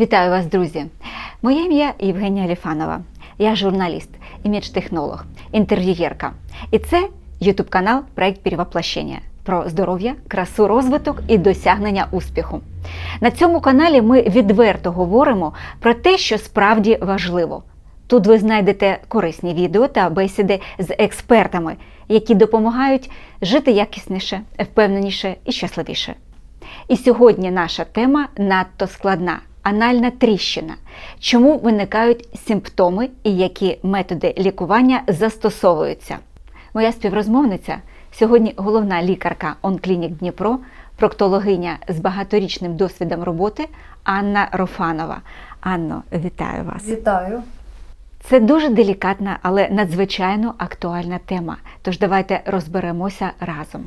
Вітаю вас, друзі! Моє ім'я Євгенія Ліфанова. Я журналіст, імідж-технолог, інтерв'юєрка. І це YouTube канал Проект Перевоплощення про здоров'я, красу, розвиток і досягнення успіху. На цьому каналі ми відверто говоримо про те, що справді важливо. Тут ви знайдете корисні відео та бесіди з експертами, які допомагають жити якісніше, впевненіше і щасливіше. І сьогодні наша тема надто складна анальна тріщина. Чому виникають симптоми і які методи лікування застосовуються? Моя співрозмовниця сьогодні головна лікарка Онклінік Дніпро, проктологиня з багаторічним досвідом роботи Анна Рофанова. Анно, вітаю вас! Вітаю. Це дуже делікатна, але надзвичайно актуальна тема. Тож давайте розберемося разом.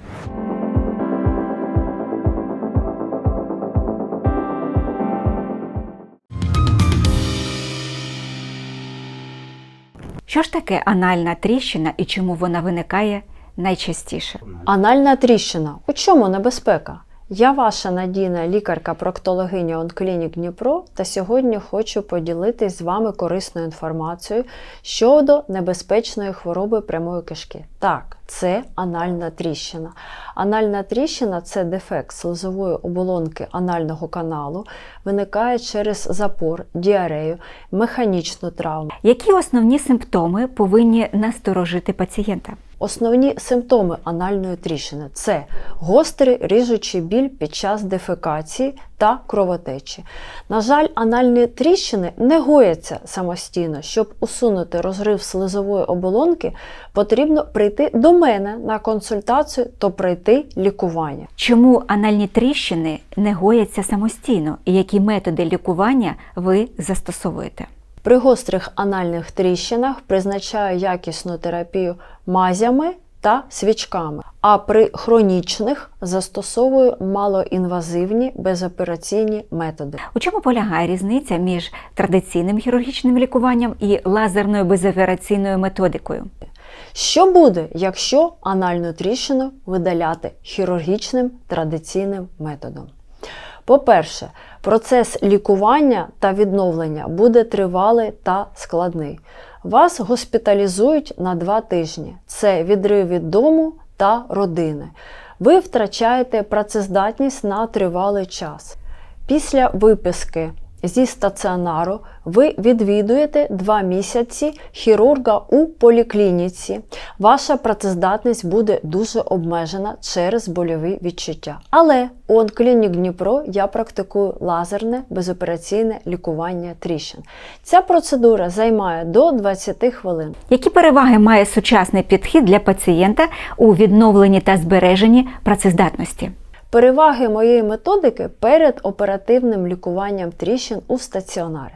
Що ж таке анальна тріщина і чому вона виникає найчастіше? Анальна тріщина. У чому небезпека? Я ваша надійна лікарка-проктологиня Онклінік Дніпро та сьогодні хочу поділитись з вами корисною інформацією щодо небезпечної хвороби прямої кишки. Так, це анальна тріщина. Анальна тріщина це дефект слизової оболонки анального каналу, виникає через запор, діарею, механічну травму. Які основні симптоми повинні насторожити пацієнта? Основні симптоми анальної тріщини це гострий ріжучий біль під час дефекації та кровотечі. На жаль, анальні тріщини не гояться самостійно. Щоб усунути розрив слизової оболонки, потрібно прийти до мене на консультацію та пройти лікування. Чому анальні тріщини не гояться самостійно і які методи лікування ви застосовуєте? При гострих анальних тріщинах призначаю якісну терапію мазями та свічками, а при хронічних застосовую малоінвазивні безопераційні методи. У чому полягає різниця між традиційним хірургічним лікуванням і лазерною безопераційною методикою? Що буде, якщо анальну тріщину видаляти хірургічним традиційним методом? По-перше, процес лікування та відновлення буде тривалий та складний. Вас госпіталізують на два тижні. Це відрив від дому та родини. Ви втрачаєте працездатність на тривалий час. Після виписки зі стаціонару ви відвідуєте два місяці хірурга у поліклініці. Ваша працездатність буде дуже обмежена через больові відчуття. Але у Онклінік Дніпро я практикую лазерне безопераційне лікування тріщин. Ця процедура займає до 20 хвилин. Які переваги має сучасний підхід для пацієнта у відновленні та збереженні працездатності? Переваги моєї методики перед оперативним лікуванням тріщин у стаціонарі.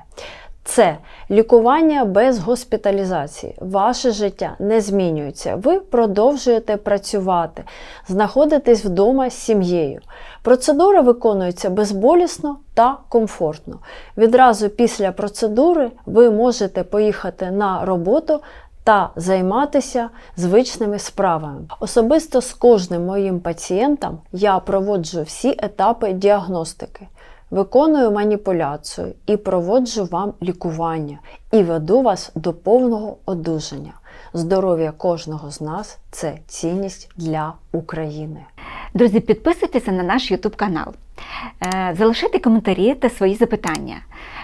Це лікування без госпіталізації. Ваше життя не змінюється. Ви продовжуєте працювати, знаходитесь вдома з сім'єю. Процедура виконується безболісно та комфортно. Відразу після процедури ви можете поїхати на роботу та займатися звичними справами. Особисто з кожним моїм пацієнтом я проводжу всі етапи діагностики, виконую маніпуляцію і проводжу вам лікування і веду вас до повного одужання. Здоров'я кожного з нас це цінність для України. Друзі, підписуйтеся на наш YouTube канал, Е, залишайте коментарі та свої запитання.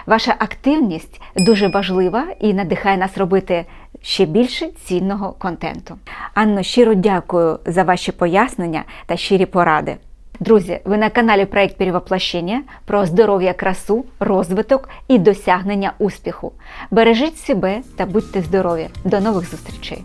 Ваша активність дуже важлива і надихає нас робити ще більше цінного контенту. Анно, щиро дякую за ваші пояснення та щирі поради. Друзі, ви на каналі Проект Перевоплощення про здоров'я, красу, розвиток і досягнення успіху. Бережіть себе та будьте здорові. До нових зустрічей!